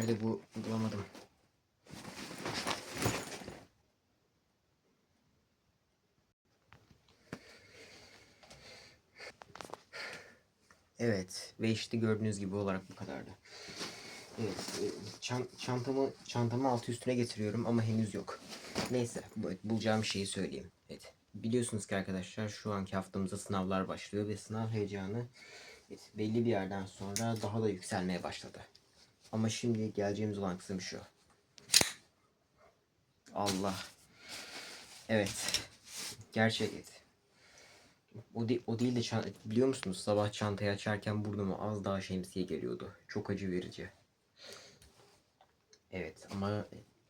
Nerede bu? Bulamadım. Evet ve işte gördüğünüz gibi olarak bu kadardı. Evet, e, çan- çantamı çantamı altı üstüne getiriyorum ama henüz yok. Neyse, bu- bulacağım şeyi söyleyeyim. Evet, biliyorsunuz ki arkadaşlar şu anki haftamızda sınavlar başlıyor ve sınav heyecanı evet, belli bir yerden sonra daha da yükselmeye başladı. Ama şimdi geleceğimiz olan kısım şu. Allah. Evet. Gerçek et. O, de- o değil de biliyor musunuz sabah çantayı açarken burnuma az daha şemsiye geliyordu. Çok acı verici. Evet ama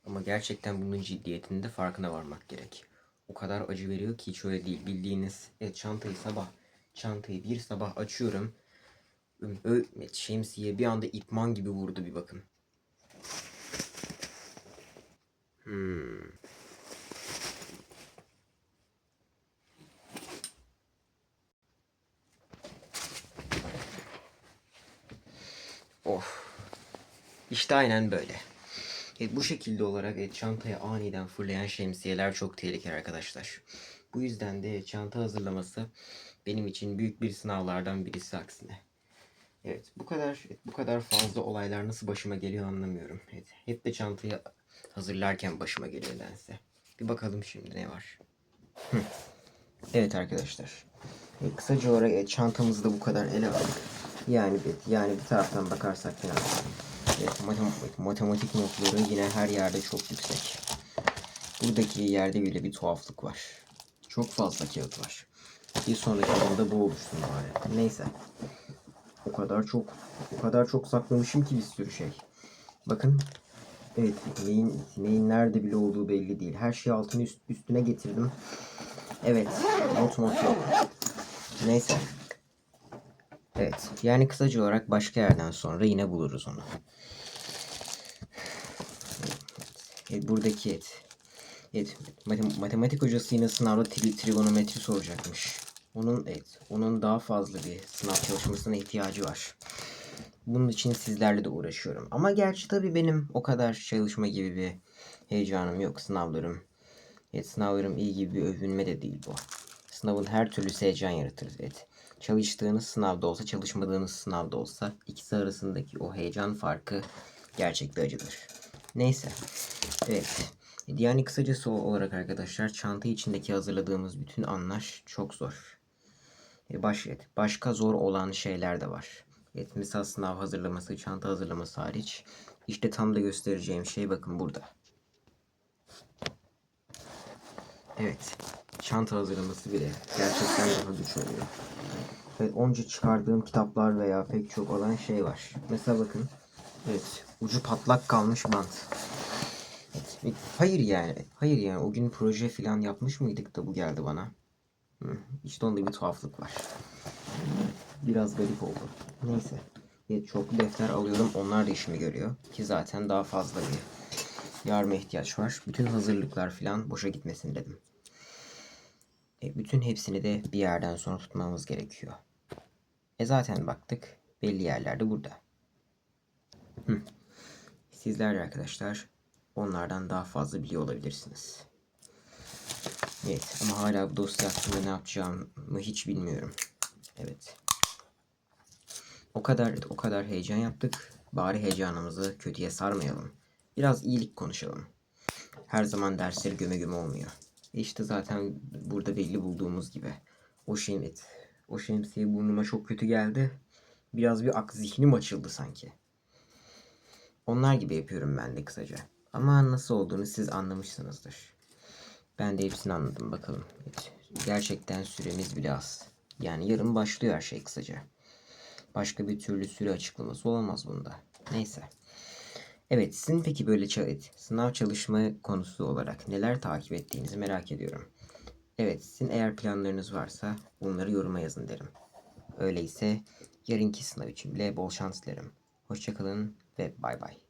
ama gerçekten bunun ciddiyetinde farkına varmak gerek. O kadar acı veriyor ki hiç öyle değil. Bildiğiniz evet, çantayı sabah çantayı bir sabah açıyorum. Evet, şemsiye bir anda ipman gibi vurdu bir bakın. Hmm. Of. İşte aynen böyle. Evet, bu şekilde olarak evet, çantaya aniden fırlayan şemsiyeler çok tehlikeli arkadaşlar. Bu yüzden de çanta hazırlaması benim için büyük bir sınavlardan birisi aksine. Evet bu kadar bu kadar fazla olaylar nasıl başıma geliyor anlamıyorum. Evet, hep de çantayı hazırlarken başıma geliyor nedense. Bir bakalım şimdi ne var. Evet arkadaşlar. E, kısaca olarak e, çantamızı da bu kadar ele aldık. Yani bir, yani bir taraftan bakarsak yine evet, matematik, matematik notları yine her yerde çok yüksek. Buradaki yerde bile bir tuhaflık var. Çok fazla kağıt var. Bir sonraki adımda bu oluşsun bari. Neyse. O kadar çok o kadar çok saklamışım ki bir sürü şey. Bakın. Evet, neyin, neyin nerede bile olduğu belli değil. Her şeyi altını üst, üstüne getirdim. Evet, not not yok. Neyse. Evet, yani kısaca olarak başka yerden sonra yine buluruz onu. Evet, buradaki et. Evet, matem- matematik hocası yine sınavda tri trigonometri soracakmış. Onun evet, onun daha fazla bir sınav çalışmasına ihtiyacı var. Bunun için sizlerle de uğraşıyorum. Ama gerçi tabii benim o kadar çalışma gibi bir heyecanım yok. Sınavlarım, evet, sınavlarım iyi gibi bir övünme de değil bu. Sınavın her türlüsü heyecan yaratır. Evet. Çalıştığınız sınavda olsa, çalışmadığınız sınavda olsa ikisi arasındaki o heyecan farkı gerçekte acıdır. Neyse. Evet. Yani kısacası olarak arkadaşlar çanta içindeki hazırladığımız bütün anlar çok zor. E baş, başka zor olan şeyler de var. Mesela sınav hazırlaması, çanta hazırlaması hariç. İşte tam da göstereceğim şey bakın burada. Evet. Çanta hazırlaması bile gerçekten daha güç oluyor. Evet, onca çıkardığım kitaplar veya pek çok olan şey var. Mesela bakın. Evet, ucu patlak kalmış bant. Evet, hayır yani. Hayır yani. O gün proje falan yapmış mıydık da bu geldi bana. İşte onda bir tuhaflık var. Biraz garip oldu. Neyse. Evet, çoklu defter alıyorum. Onlar da işimi görüyor. Ki zaten daha fazla bir yardıma ihtiyaç var. Bütün hazırlıklar falan boşa gitmesin dedim. E, bütün hepsini de bir yerden sonra tutmamız gerekiyor. E zaten baktık. Belli yerlerde burada. Hı. Sizler de arkadaşlar onlardan daha fazla biliyor olabilirsiniz. Evet ama hala bu dosya hakkında ne yapacağımı hiç bilmiyorum. Evet. O kadar o kadar heyecan yaptık. Bari heyecanımızı kötüye sarmayalım. Biraz iyilik konuşalım. Her zaman dersleri göme göme olmuyor. E işte zaten burada belli bulduğumuz gibi. O şemt, o şemsiye burnuma çok kötü geldi. Biraz bir ak zihnim açıldı sanki. Onlar gibi yapıyorum ben de kısaca. Ama nasıl olduğunu siz anlamışsınızdır. Ben de hepsini anladım bakalım. Evet, Gerçekten süremiz bile az. Yani yarın başlıyor her şey kısaca. Başka bir türlü süre açıklaması olamaz bunda. Neyse. Evet, sizin peki böyle evet, sınav çalışma konusu olarak neler takip ettiğinizi merak ediyorum. Evet, sizin eğer planlarınız varsa bunları yoruma yazın derim. Öyleyse yarınki sınav için bile bol şans dilerim. Hoşçakalın ve bay bay.